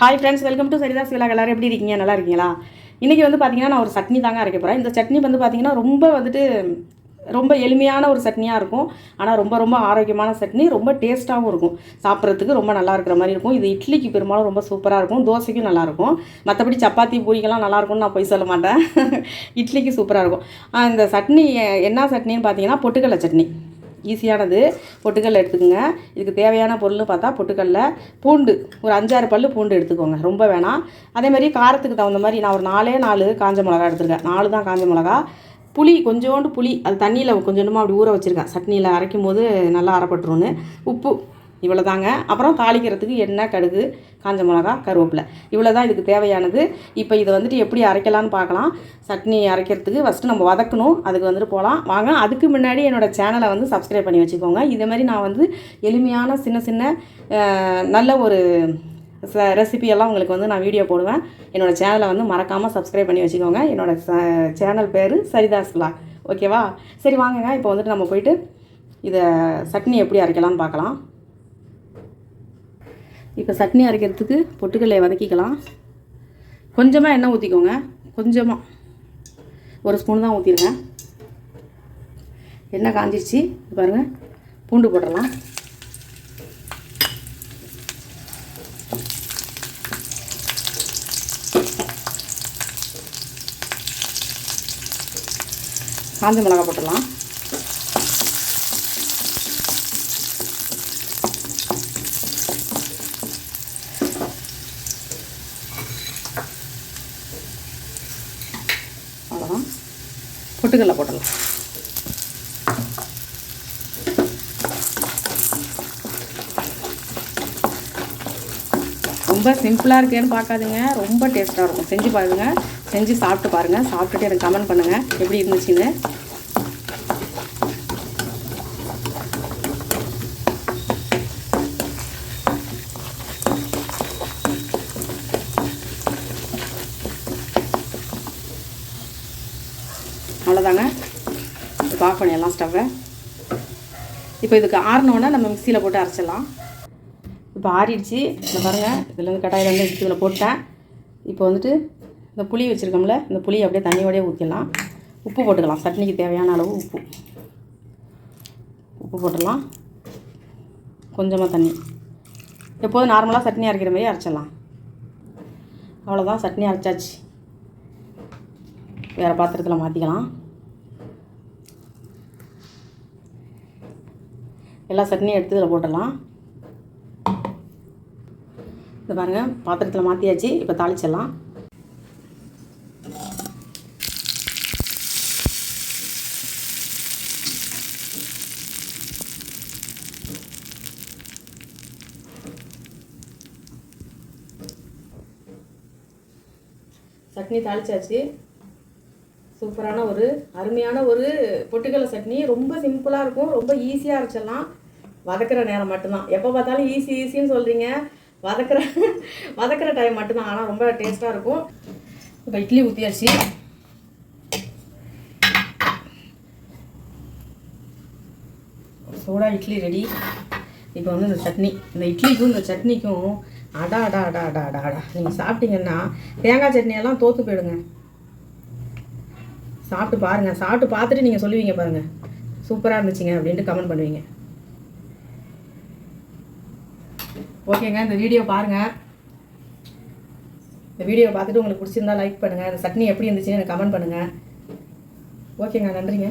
Hi friends welcome to சரிதாஸ் விழா எல்லாரும் எப்படி இருக்கீங்க? நல்லா இருக்கீங்களா? இன்றைக்கி வந்து பார்த்தீங்கன்னா நான் ஒரு சட்னி தாங்க அரைக்க போகிறேன் இந்த சட்னி வந்து பார்த்தீங்கன்னா ரொம்ப வந்துட்டு ரொம்ப எளிமையான ஒரு சட்னியாக இருக்கும். ஆனால் ரொம்ப ரொம்ப ஆரோக்கியமான சட்னி ரொம்ப டேஸ்ட்டாகவும் இருக்கும். சாப்பிட்றதுக்கு ரொம்ப நல்லா இருக்கிற மாதிரி இருக்கும். இது இட்லிக்கு பெரும்பாலும் ரொம்ப சூப்பராக இருக்கும். தோசைக்கும் நல்லாயிருக்கும் மற்றபடி சப்பாத்தி பூரிக்கெல்லாம் நல்லாயிருக்கும்னு நான் போய் சொல்ல மாட்டேன். இட்லிக்கு சூப்பராக இருக்கும். இந்த சட்னி என்ன சட்னின்னு பார்த்தீங்கன்னா பொட்டுக்கடலை சட்னி. ஈஸியானது. பொட்டுக்கல்ல எடுத்துக்கோங்க. இதுக்கு தேவையான பொருள்னு பார்த்தா பொட்டுக்கல்ல. பூண்டு ஒரு அஞ்சாறு பல்லு பூண்டு எடுத்துக்கோங்க. ரொம்ப வேணாம். அதே மாதிரி காரத்துக்கு தகுந்த மாதிரி நான் ஒரு நாலே நாலு காஞ்ச மிளகா எடுத்துருக்கேன். நாலு தான் காஞ்ச மிளகா. புளி கொஞ்சோண்டு புளி அது தண்ணியில் கொஞ்சோண்டுமா அப்படி ஊற வச்சுருக்கேன். சட்னியில் அரைக்கும் போது நல்லா அரைப்பட்டுருன்னு உப்பு இவ்வளோ தாங்க அப்புறம் தாளிக்கிறதுக்கு எண்ணெய் கடுகு காஞ்ச மிளகா கருவேப்பிலை. இவ்வளோ தான் இதுக்கு தேவையானது. இப்போ இதை வந்துட்டு எப்படி அரைக்கலான்னு பார்க்கலாம். சட்னி அரைக்கிறதுக்கு ஃபஸ்ட்டு நம்ம வதக்கணும். அதுக்கு வந்துட்டு போகலாம் வாங்க அதுக்கு முன்னாடி என்னோடய சேனலை வந்து சப்ஸ்கிரைப் பண்ணி வச்சுக்கோங்க. இதே மாதிரி நான் வந்து எளிமையான சின்ன சின்ன நல்ல ஒரு ச ரெசிபியெல்லாம் உங்களுக்கு வந்து நான் வீடியோ போடுவேன். என்னோடய சேனலை வந்து மறக்காமல் சப்ஸ்கிரைப் பண்ணி வச்சுக்கோங்க. என்னோடய சேனல் பேர் சரிதாஸ் vlog ஓகேவா சரி வாங்குங்க. இப்போ வந்துட்டு நம்ம போயிட்டு இதை சட்னி எப்படி அரைக்கலாம்னு பார்க்கலாம். இப்போ சட்னி அரைக்கிறதுக்கு பொட்டுக்கல்லையை வதக்கிக்கலாம். கொஞ்சமாக எண்ணெய் ஊற்றிக்கோங்க கொஞ்சமாக ஒரு ஸ்பூன் தான் ஊற்றிருங்க எண்ணெய் காஞ்சிருச்சு. பாருங்கள் பூண்டு போட்டுடலாம். காஞ்ச மிளகா போட்டுடலாம் அவ்வளோதான் பொட்டுக்கடலை போட்டுடலாம். ரொம்ப சிம்பிளாக இருக்கேன்னு பார்க்காதுங்க. ரொம்ப டேஸ்ட்டாக இருக்கும். செஞ்சு பாருங்கள் செஞ்சு சாப்பிட்டு பாருங்கள் சாப்பிட்டுட்டு எனக்கு கமெண்ட் பண்ணுங்கள் எப்படி இருந்துச்சுன்னு. அவ்வளோதாங்க இப்போ ஆஃப் பண்ணிடலாம் ஸ்டவ்வை இப்போ இதுக்கு ஆறினோன்னா நம்ம மிக்சியில் போட்டு அரைச்சிடலாம். இப்போ ஆறிடுச்சு. இந்த பாருங்கள் இதில் வந்து கட்டாயில் வந்து எடுத்து இதில் போட்டேன். இப்போ வந்துட்டு இந்த புளி வச்சுருக்கோம்ல இந்த புளி அப்படியே தண்ணியோடய ஊற்றிடலாம் உப்பு போட்டுக்கலாம். சட்னிக்கு தேவையான அளவு உப்பு. உப்பு போட்டுடலாம். கொஞ்சமாக தண்ணி. எப்போதும் நார்மலாக சட்னி அரைக்கிற மாதிரி அரைச்சிடலாம். அவ்வளோதான் சட்னி அரைச்சாச்சு. வேறு பாத்திரத்தில் மாற்றிக்கலாம் எல்லா சட்னியும் எடுத்து இதில் போட்டுடலாம். இது பாருங்கள் பாத்திரத்தில் மாற்றியாச்சு இப்போ தாளிச்சிடலாம். சட்னி தாளிச்சாச்சு. சூப்பரான ஒரு அருமையான ஒரு பொட்டுக்கடலை சட்னி. ரொம்ப சிம்பிளாக இருக்கும் ரொம்ப ஈஸியாக அரைச்சிடலாம். வதக்கிற நேரம் மட்டும்தான். எப்போ பார்த்தாலும் ஈஸி ஈஸின்னு சொல்கிறீங்க வதக்கிற வதக்கிற டைம் மட்டும்தான். ஆனால் ரொம்ப டேஸ்ட்டாக இருக்கும். இப்போ இட்லி ஊற்றியாச்சு சோடா இட்லி ரெடி இப்போ வந்து இந்த சட்னி. இந்த இட்லிக்கும் இந்த சட்னிக்கும் அடா அடா அடா அடா அடா அடா. நீங்கள் சாப்பிட்டீங்கன்னா தேங்காய் சட்னியெல்லாம் தோற்று போயிடுங்க. சாப்பிட்டு பாருங்கள் சாப்பிட்டு பார்த்துட்டு நீங்கள் சொல்லுவீங்க பாருங்கள் சூப்பராக இருந்துச்சுங்க அப்படின்ட்டு கமெண்ட் பண்ணுவீங்க. ஓகேங்க இந்த வீடியோ பாருங்கள் இந்த வீடியோ பார்த்துட்டு உங்களுக்கு பிடிச்சிருந்தா லைக் பண்ணுங்கள் இந்த சட்னி எப்படி இருந்துச்சுன்னு எனக்கு கமெண்ட் பண்ணுங்கள் ஓகேங்க நன்றிங்க.